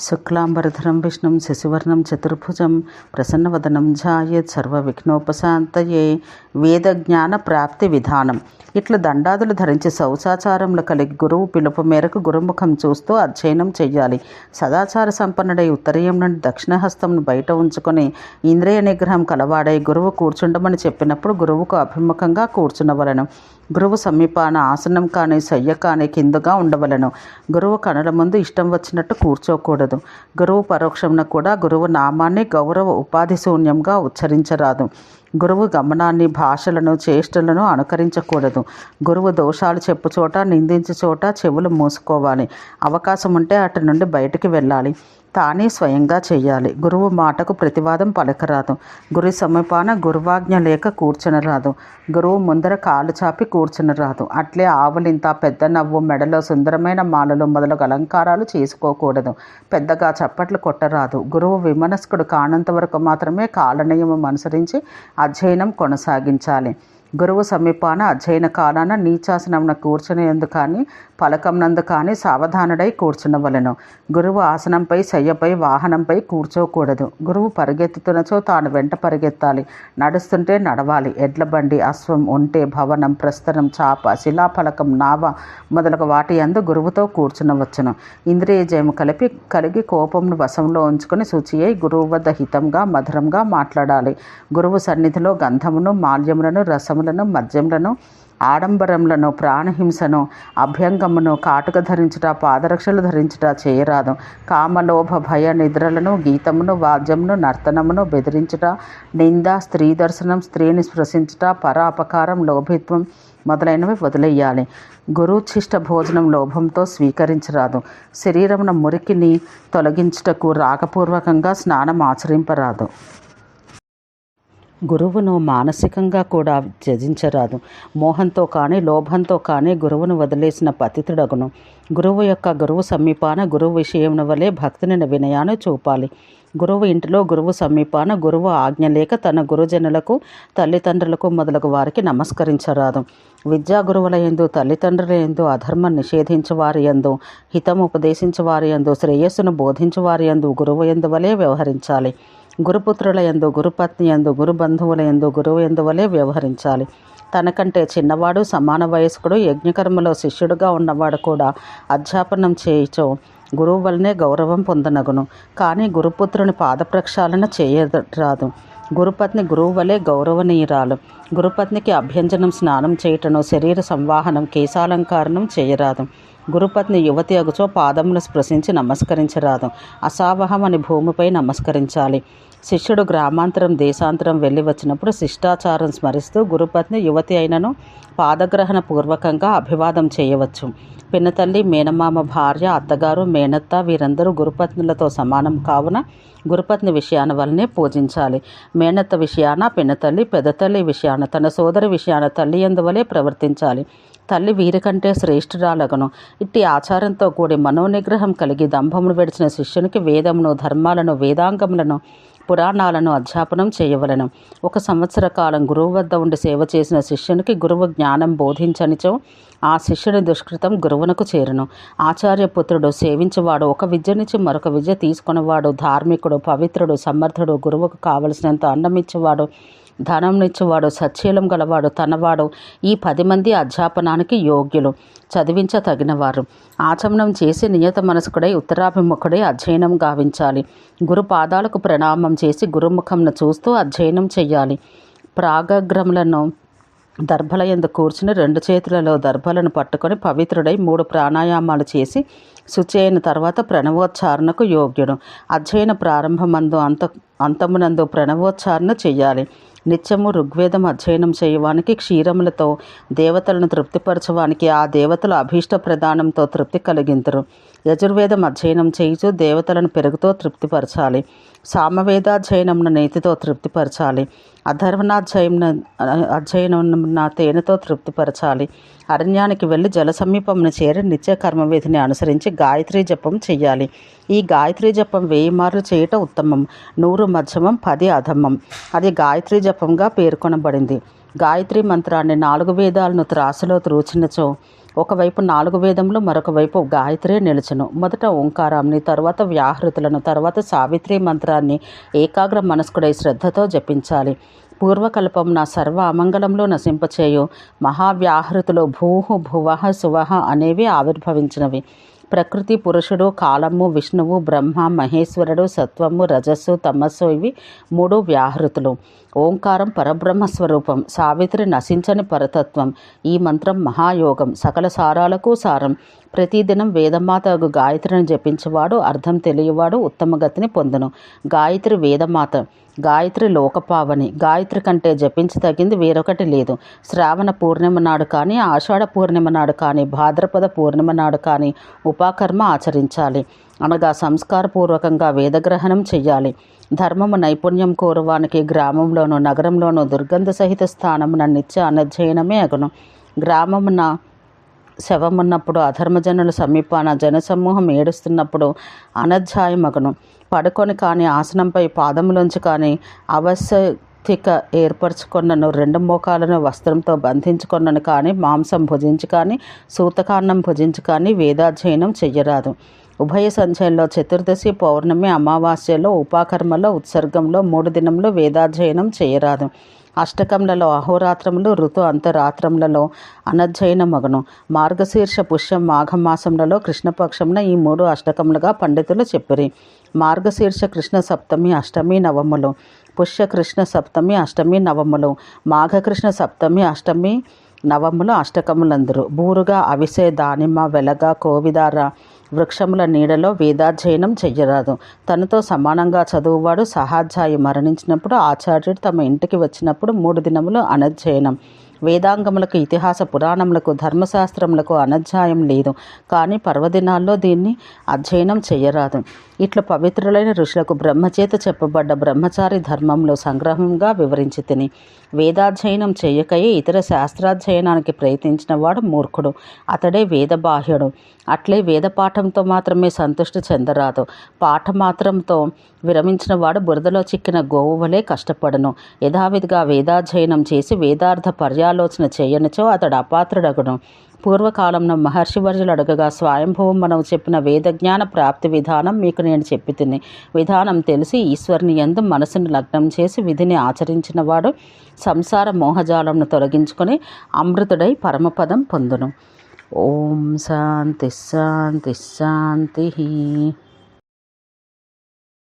శుక్లాంబరధరం విష్ణుం శశివర్ణం చతుర్భుజం ప్రసన్నవదనం ఝాయేత్ సర్వవిఘ్నోపశాంతయే వేదజ్ఞాన ప్రాప్తి విధానం ఇట్లా దండాదులు ధరించి శౌచాచారంలో కలిగి గురువు పిలుపు మేరకు గురుముఖం చూస్తూ అధ్యయనం చెయ్యాలి. సదాచార సంపన్నుడై ఉత్తరీయం నుండి దక్షిణహస్తంను బయట ఉంచుకొని ఇంద్రియ నిగ్రహం కలవాడై గురువు కూర్చుండమని చెప్పినప్పుడు గురువుకు అభిముఖంగా కూర్చునవలను. గురువు సమీపాన ఆసనం కానీ శయ్య కానీ కిందగా ఉండవలను. గురువు కనుల ముందు ఇష్టం వచ్చినట్టు కూర్చోకూడదు. గురువు పరోక్షంన కూడా గురువు నామాన్ని గౌరవ ఉపాధి శూన్యంగా ఉచ్చరించరాదు. గురువు గమనాన్ని భాషలను చేష్టలను అనుకరించకూడదు. గురువు దోషాలు చెప్పు చోట నిందించు చోట చెవులు మూసుకోవాలి. అవకాశం ఉంటే అటు నుండి బయటికి వెళ్ళాలి. తానే స్వయంగా చేయాలి. గురువు మాటకు ప్రతివాదం పలకరాదు. గురి సమీపాన గురువాజ్ఞ లేక కూర్చునరాదు. గురువు ముందర కాలు చాపి కూర్చునరాదు. అట్లే ఆవులింత పెద్ద నవ్వు మెడలో సుందరమైన మాలలు మొదలగు అలంకారాలు చేసుకోకూడదు. పెద్దగా చప్పట్లు కొట్టరాదు. గురువు విమనస్కుడు కానంత వరకు మాత్రమే కాలనియమం అనుసరించి అధ్యయనం కొనసాగించాలి. గురువు సమీపాన అధ్యయన కాలాన నీచాసనమున కూర్చునేందు కానీ పలకమునందు కానీ సావధానుడై కూర్చునవలను. గురువు ఆసనంపై శయ్యపై వాహనంపై కూర్చోకూడదు. గురువు పరిగెత్తుతున్నచో తాను వెంట పరిగెత్తాలి. నడుస్తుంటే నడవాలి. ఎడ్ల బండి అశ్వం ఉంటే భవనం ప్రస్తరం చాప శిలాఫలకం నావ మొదలగు వాటి అందు గురువుతో కూర్చునవచ్చును. ఇంద్రియ జయము కలిపి కలిగి కోపంను వశంలో ఉంచుకుని శుచి అయి గురువు వద్ద హితంగా మధురంగా మాట్లాడాలి. గురువు సన్నిధిలో గంధమును మాల్యములను రసము మద్యములను ఆడంబరములను ప్రాణహింసను అభ్యంగమును కాటుక ధరించుట పాదరక్షలు ధరించుట చేయరాదు. కామలోభ భయ నిద్రలను గీతమును వాద్యమును నర్తనమును బెదిరించుట నింద స్త్రీ దర్శనం స్త్రీని స్పృశించుట పర అపకారం లోభిత్వం మొదలైనవి వదిలేయాలి. గురుచిష్ట భోజనం లోభంతో స్వీకరించరాదు. శరీరమున మురికిని తొలగించుటకు రాగపూర్వకంగా స్నానం ఆచరింపరాదు. గురువును మానసికంగా కూడా త్యజించరాదు. మోహంతో కానీ లోభంతో కానీ గురువును వదిలేసిన పతితుడగును. గురువు యొక్క గురువు సమీపాన గురువు విషయమున వలె భక్తిని వినయాన్ని చూపాలి. గురువు ఇంటిలో గురువు సమీపాన గురువు ఆజ్ఞ లేక తన గురుజనులకు తల్లిదండ్రులకు మొదలగు వారికి నమస్కరించరాదు. విద్యా గురువుల ఎందు తల్లిదండ్రుల ఎందు అధర్మం నిషేధించు వారి ఎందు హితం ఉపదేశించు వారి ఎందు శ్రేయస్సును బోధించు వారి ఎందు గురువు ఎందు వలె వ్యవహరించాలి. గురుపుత్రుల ఎందు గురుపత్ని ఎందు గురు బంధువుల ఎందు గురువు ఎందు వలె వ్యవహరించాలి. తనకంటే చిన్నవాడు సమాన వయస్కుడు యజ్ఞకర్మలో శిష్యుడుగా ఉన్నవాడు కూడా అధ్యాపనం చేయుచో గురువు వలనే గౌరవం పొందనగును. కానీ గురుపుత్రుని పాదప్రక్షాళన చేయరాదు గురుపత్ని గురువు వలె గౌరవనీయురాలు. గురుపత్నికి అభ్యంజనం స్నానం చేయటను శరీర సంవాహనం కేశాలంకారణం చేయరాదు. గురుపత్ని యువతి అగుచో పాదములు స్పృశించి నమస్కరించరాదు. అసావహం అని భూమిపై నమస్కరించాలి. శిష్యుడు గ్రామాంతరం దేశాంతరం వెళ్ళి వచ్చినప్పుడు శిష్టాచారం స్మరిస్తూ గురుపత్ని యువతి అయినను పాదగ్రహణ పూర్వకంగా అభివాదం చేయవచ్చు. పినతల్లి మేనమామ భార్య అత్తగారు మేనత్త వీరందరూ గురుపత్నులతో సమానం కావున గురుపత్ని విషయాన వల్లనే పూజించాలి. మేనత్త విషయాన పినతల్లి పెదతల్లి విషయాన తన సోదరి విషయాన తల్లి ఎందువలే ప్రవర్తించాలి? తల్లి వీరికంటే శ్రేష్ఠురాలగను. ఇట్టి ఆచారంతో కూడి మనోనిగ్రహం కలిగి దంభమును విడిచిన శిష్యునికి వేదమును ధర్మాలను వేదాంగములను పురాణాలను అధ్యాపనం చేయవలను. ఒక సంవత్సర కాలం గురువు వద్ద ఉండి సేవ చేసిన శిష్యునికి గురువు జ్ఞానం బోధించనిచో ఆ శిష్యుని దుష్కృతం గురువునకు చేరును. ఆచార్యపుత్రుడు సేవించేవాడు ఒక విద్య నుంచి మరొక విద్య తీసుకునేవాడు ధార్మికుడు పవిత్రుడు సమర్థుడు గురువుకు కావలసినంత అన్నమిచ్చేవాడు. ధనంనిచ్చువాడు సచ్చీలం గలవాడు తనవాడు ఈ పది మంది అధ్యాపనానికి యోగ్యులు. చదివించ తగినవారు ఆచమనం చేసి నియత మనసుకుడై ఉత్తరాభిముఖుడై అధ్యయనం గావించాలి. గురు పాదాలకు ప్రణామం చేసి గురుముఖంను చూస్తూ అధ్యయనం చెయ్యాలి. ప్రాగగ్రములను దర్భల ఎందు కూర్చుని రెండు చేతులలో దర్భలను పట్టుకొని పవిత్రుడై మూడు ప్రాణాయామాలు చేసి శుచి అయిన తర్వాత ప్రణవోచ్చారణకు యోగ్యుడు. అధ్యయన ప్రారంభమందు అంత అంతమునందు ప్రణవోచ్చారణ చేయాలి నిత్యము ఋగ్వేదం అధ్యయనం చేయవానికి క్షీరములతో దేవతలను తృప్తిపరచవానికి ఆ దేవతల అభీష్ట ప్రదానంతో తృప్తి కలిగింతురు. యజుర్వేదం అధ్యయనం చేయుచు దేవతలను పెరుగుతో తృప్తిపరచాలి. సామవేదాధ్యయనమున నేతితో తృప్తిపరచాలి. అధర్వణాధ్యయనం అధ్యయనం నా తేనెతో తృప్తిపరచాలి. అరణ్యానికి వెళ్ళి జల సమీపమును చేరి నిత్య కర్మవిధిని అనుసరించి గాయత్రి జపం చెయ్యాలి. ఈ గాయత్రి జపం వెయ్యి మార్లు చేయటం ఉత్తమం. నూరు మధ్యమం పది అధమం అది గాయత్రి జపంగా పేర్కొనబడింది. గాయత్రి మంత్రాన్ని నాలుగు వేదాలను త్రాసులో త్రూచినచో ఒకవైపు నాలుగు వేదములు మరొక వైపు గాయత్రి నిలుచును. మొదట ఓంకారాన్ని తరువాత వ్యాహృతులను తర్వాత సావిత్రి మంత్రాన్ని ఏకాగ్ర మనస్కుడై శ్రద్ధతో జపించాలి. పూర్వకల్పం నా సర్వ అమంగళంలో నశింపచేయు. మహావ్యాహృతులు భూహు భువహ సువహ అనేవి ఆవిర్భవించినవి. ప్రకృతి పురుషుడు కాలము విష్ణువు బ్రహ్మ మహేశ్వరుడు సత్వము రజస్సు తమస్సు ఇవి మూడు వ్యాహృతులు. ఓంకారం పరబ్రహ్మ స్వరూపం సావిత్రి నశించని పరతత్వం ఈ మంత్రం మహాయోగం సకల సారాలకు సారం. ప్రతిదినం వేదమాతకు గాయత్రిని జపించేవాడు అర్థం తెలియవాడు ఉత్తమ గతిని పొందును. గాయత్రి వేదమాత గాయత్రి లోకపావని. గాయత్రి కంటే జపించి తగింది వేరొకటి లేదు. శ్రావణ పూర్ణిమ నాడు కానీ ఆషాఢ పూర్ణిమ నాడు కానీ భాద్రపద పూర్ణిమ నాడు కానీ ఉపాకర్మ ఆచరించాలి. అనగా సంస్కారపూర్వకంగా వేదగ్రహణం చెయ్యాలి. ధర్మము నైపుణ్యం కోరువానికి గ్రామంలోనూ నగరంలోనూ దుర్గంధ సహిత స్థానమున నిత్య అనధ్యయనమే అగును. గ్రామమున శవమున్నప్పుడు అధర్మజనుల సమీపాన జనసమూహం ఏడుస్తున్నప్పుడు అనధ్యాయమగును పడుకొని కానీ ఆసనంపై పాదములోంచి కానీ అవశ్యతిక ఏర్పరచుకున్నను రెండు మోకాలను వస్త్రంతో బంధించుకున్నను కానీ మాంసం భుజించి కానీ సూతకాన్నం భుజించి కానీ వేదాధ్యయనం చెయ్యరాదు. ఉభయ సంచయంలో చతుర్దశి పౌర్ణమి అమావాస్యలో ఉపాకర్మలో ఉత్సర్గంలో మూడు దినంలో వేదాధ్యయనం చేయరాదు. అష్టకములలో అహోరాత్రములు ఋతు అంతరాత్రములలో అనధ్యయన మగను మార్గశీర్ష పుష్యం మాఘమాసములలో కృష్ణపక్షమున ఈ మూడు అష్టకములుగా పండితులు చెప్పిరి. మార్గశీర్ష కృష్ణ సప్తమి అష్టమి నవములు పుష్య కృష్ణ సప్తమి అష్టమి నవములు మాఘకృష్ణ సప్తమి అష్టమి నవములు అష్టకములందరు. బూరుగా అవిసే దానిమ్మ వెలగ కోవిదార వృక్షముల నీడలో వేదాధ్యయనం చెయ్యరాదు. తనతో సమానంగా చదువువాడు సహాధ్యాయి మరణించినప్పుడు ఆచార్యుడు తమ ఇంటికి వచ్చినప్పుడు మూడు దినములు అనధ్యయనం. వేదాంగములకు ఇతిహాస పురాణములకు ధర్మశాస్త్రములకు అనధ్యాయం లేదు. కానీ పర్వదినాల్లో దీన్ని అధ్యయనం చేయరాదు. ఇట్లా పవిత్రులైన ఋషులకు బ్రహ్మచేత చెప్పబడ్డ బ్రహ్మచారి ధర్మంలో సంగ్రహంగా వివరించి తిని వేదాధ్యయనం చేయకయే ఇతర శాస్త్రాధ్యయనానికి ప్రయత్నించిన వాడు మూర్ఖుడు. అతడే వేదబాహ్యుడు. అట్లే వేద పాఠంతో మాత్రమే సంతృష్టి చెందరాదు. పాఠ మాత్రంతో విరమించిన వాడు బురదలో చిక్కిన గోవు వలె కష్టపడను. యథావిధిగా వేదాధ్యయనం చేసి వేదార్థ పర్యా పర్యాలోచన చేయనిచో అతడు అపాత్రుడగును. పూర్వకాలంలో మహర్షివర్యులు అడగగా స్వయంభవం మనం చెప్పిన వేదజ్ఞాన ప్రాప్తి విధానం మీకు నేను చెప్పి తిని విధానం తెలిసి ఈశ్వరుని ఎందు మనసును లగ్నం చేసి విధిని ఆచరించిన వాడు సంసార మోహజాలంను తొలగించుకొని అమృతుడై పరమపదం పొందును. ఓం శాంతి శాంతి శాంతి.